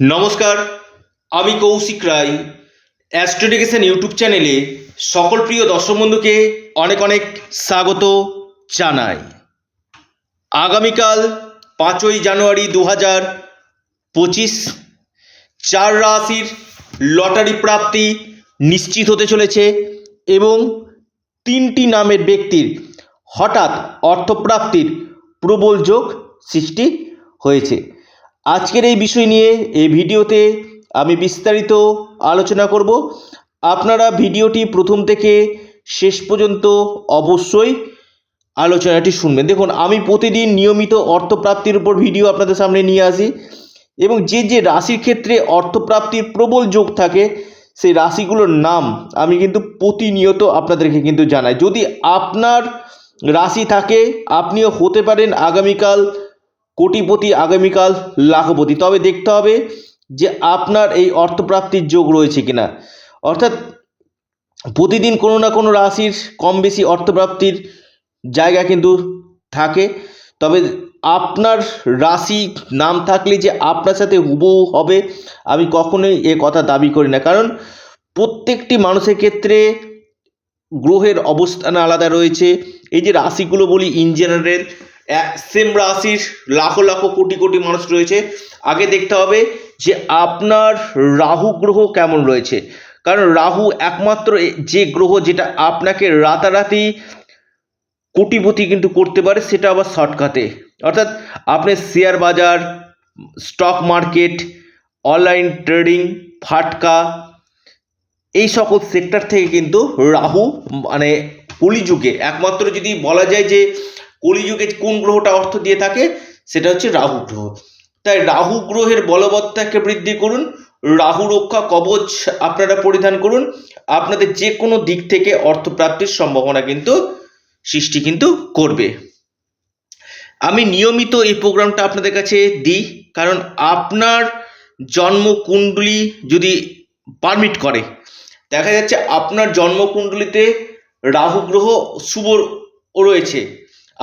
নমস্কার, আমি কৌশিক রায়। অ্যাস্ট্রোডিকেশন ইউটিউব চ্যানেলে সকল প্রিয় দর্শক বন্ধুকে অনেক অনেক স্বাগত জানাই। আগামীকাল পাঁচই জানুয়ারি দু হাজার পঁচিশ, চার রাশির লটারি প্রাপ্তি নিশ্চিত হতে চলেছে এবং তিনটি নামের ব্যক্তির হঠাৎ অর্থপ্রাপ্তির প্রবল যোগ সৃষ্টি হয়েছে। আজকের এই বিষয় নিয়ে এই ভিডিওতে আমি বিস্তারিত আলোচনা করব। আপনারা ভিডিওটি প্রথম থেকে শেষ পর্যন্ত অবশ্যই আলোচনাটি শুনবেন। দেখুন, আমি প্রতিদিন নিয়মিত অর্থপ্রাপ্তির উপর ভিডিও আপনাদের সামনে নিয়ে আসি এবং যে যে রাশির ক্ষেত্রে অর্থপ্রাপ্তির প্রবল যোগ থাকে, সেই রাশিগুলোর নাম আমি কিন্তু প্রতিনিয়ত আপনাদেরকে কিন্তু জানাই। যদি আপনার রাশি থাকে, আপনিও হতে পারেন আগামীকাল কোটিপতি আগামীকাল লাখপতি। তবে দেখতে হবে যে আপনার এই অর্থপ্রাপ্তির যোগ রয়েছে কিনা। অর্থাৎ প্রতিদিন কোনো না কোনো রাশির কম বেশি অর্থপ্রাপ্তির জায়গা কিন্তু থাকে। তবে আপনার রাশি নাম থাকলে যে আপনার সাথে হুবহু হবে, আমি কখনোই এ কথা দাবি করি না। কারণ প্রত্যেকটি মানুষের ক্ষেত্রে গ্রহের অবস্থান আলাদা রয়েছে। এই যে রাশিগুলো বলি ইন জেনারেল সেম রাশির লাখো লাখো কোটি কোটি মানুষ রয়েছে। আগে দেখতে হবে যে আপনার রাহু গ্রহ কেমন রয়েছে। কারণ রাহু একমাত্র যে গ্রহ যেটা আপনাকে রাতারাতি কোটিপতি কিন্তু করতে পারে, সেটা আবার শর্টকাটে। অর্থাৎ আপনি শেয়ার বাজার, স্টক মার্কেট, অনলাইন ট্রেডিং, ফাটকা, এই সকল সেক্টর থেকে কিন্তু রাহু মানে কলিযুগে। একমাত্র যদি বলা যায় যে কলিযুগে কোন গ্রহটা অর্থ দিয়ে থাকে? সেটা হচ্ছে রাহু গ্রহ। তাই রাহু গ্রহের বলবত্তাকে বৃদ্ধি করুন, রাহু রক্ষা কবচ আপনারা পরিধান করুন। আপনাদের যে কোনো দিক থেকে অর্থপ্রাপ্তির সম্ভাবনা কিন্তু, সৃষ্টি কিন্তু করবে। আমি নিয়মিত এই প্রোগ্রামটা আপনাদের কাছে দিই, কারণ আপনার জন্মকুণ্ডলী যদি পারমিট করে, দেখা যাচ্ছে আপনার জন্মকুণ্ডলিতে রাহু গ্রহ শুভ রয়েছে।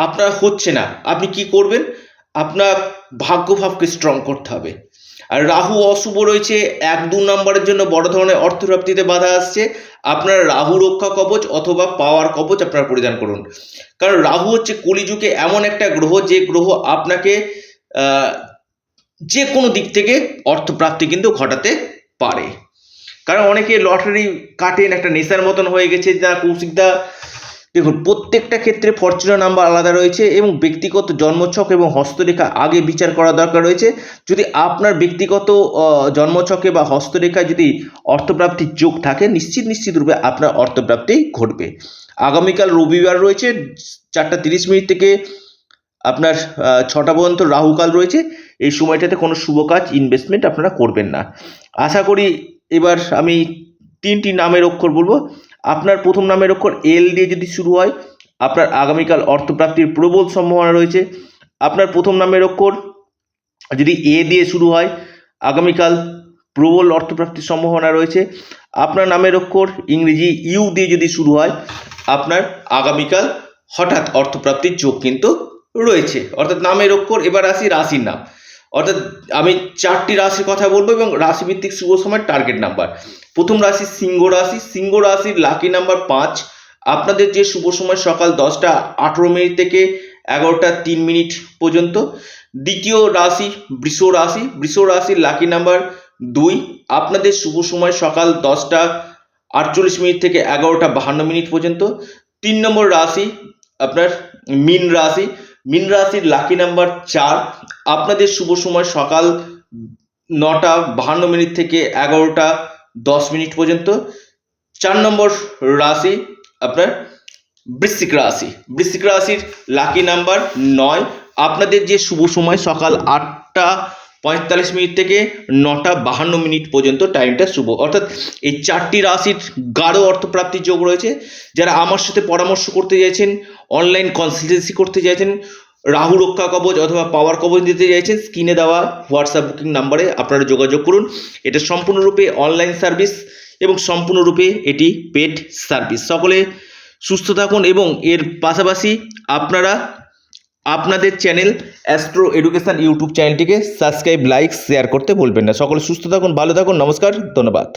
আপনার হচ্ছে না। আপনি কি করবেন? আপনার ভাগ্যভাবকে স্ট্রং করতে হবে। আর রাহু অশুভ রয়েছে, এক দু নম্বরের জন্য বড় ধরনের অর্থপ্রাপ্তিতে বাধা আসছে। আপনার রাহু রক্ষা কবচ অথবা পাওয়ার কবচ আপনার পরিধান করুন। কারণ রাহু হচ্ছে কলিযুগে এমন একটা গ্রহ, যে গ্রহ আপনাকে যে কোনো দিক থেকে অর্থপ্রাপ্তি কিন্তু ঘটাতে পারে। কারণ অনেকে লটারি কাটেন, একটা নেশার মতন হয়ে গেছে, যা কৌশিকদা দেখুন, প্রত্যেকটা ক্ষেত্রে ফরচুনার নাম্বার আলাদা রয়েছে এবং ব্যক্তিগত জন্মছক এবং হস্তরেখা আগে বিচার করা দরকার রয়েছে। যদি আপনার ব্যক্তিগত জন্মছকে বা হস্তরেখায় যদি অর্থপ্রাপ্তির যোগ থাকে, নিশ্চিত নিশ্চিত রূপে আপনার অর্থপ্রাপ্তি ঘটবে। আগামীকাল রবিবার রয়েছে, চারটা তিরিশ মিনিট থেকে আপনার ছটা পর্যন্ত রাহুকাল রয়েছে। এই সময়টাতে কোনো শুভ কাজ ইনভেস্টমেন্ট আপনারা করবেন না। আশা করি এবার আমি তিনটি নামের অক্ষর বলব। আপনার প্রথম নামের অক্ষর এল দিয়ে যদি শুরু হয়, আপনার আগামীকাল অর্থপ্রাপ্তির প্রবল সম্ভাবনা রয়েছে। আপনার প্রথম নামের অক্ষর যদি এ দিয়ে শুরু হয়, আগামীকাল প্রবল অর্থপ্রাপ্তির সম্ভাবনা রয়েছে। আপনার নামের অক্ষর ইংরেজি ইউ দিয়ে যদি শুরু হয়, আপনার আগামীকাল হঠাৎ অর্থপ্রাপ্তির যোগ কিন্তু রয়েছে। অর্থাৎ নামের অক্ষর, এবার আসি রাশির নাম। অর্থাৎ আমি চারটি রাশির কথা বলব এবং রাশিভিত্তিক শুভ সময় টার্গেট নাম্বার প্রথম রাশি সিংহ রাশি, সিংহ রাশির লাকি নাম্বার পাঁচ। আপনাদের যে শুভ সময় সকাল দশটা আঠেরো মিনিট থেকে এগারোটা তিন মিনিট পর্যন্ত। দ্বিতীয় রাশি বৃষ রাশি, বৃষ রাশির লাকি নাম্বার দুই। আপনাদের শুভ সময় সকাল দশটা আটচল্লিশ মিনিট থেকে এগারোটা বাহান্ন মিনিট পর্যন্ত। তিন নম্বর রাশি আপনার মিন রাশি, মিন রাশির লাকি নাম্বার চার। আপনাদের শুভ সময় সকাল নটা বাহান্ন মিনিট থেকে এগারোটা দশ মিনিট পর্যন্ত। চার নম্বর রাশি আপনার বৃশ্চিক রাশি। বৃশ্চিক রাশির লাকি নাম্বার নয়। আপনাদের যে শুভ সময় সকাল আটটা পঁয়তাল্লিশ মিনিট থেকে নটা বাহান্ন মিনিট পর্যন্ত টাইমটা শুভ। অর্থাৎ এই চারটি রাশির গাঢ় অর্থপ্রাপ্তির যোগ রয়েছে। যারা আমার সাথে পরামর্শ করতে চাইছেন অনলাইন কনসালটেন্সি করতে চাইছেন রাহু রক্ষা কবচ অথবা পাওয়ার কবচ দিতে চাইছেন, স্ক্রিনে দেওয়া হোয়াটসঅ্যাপ বুকিং নাম্বারে আপনারা যোগাযোগ করুন। এটা সম্পূর্ণরূপে অনলাইন সার্ভিস এবং সম্পূর্ণরূপে এটি পেড সার্ভিস সকলে সুস্থ থাকুন এবং এর পাশাপাশি আপনারা আপনাদের চ্যানেল অ্যাস্ট্রো এডুকেশন ইউটিউব চ্যানেলটিকে সাবস্ক্রাইব লাইক শেয়ার করতে ভুলবেন না। সকলে সুস্থ থাকুন, ভালো থাকুন, নমস্কার, ধন্যবাদ।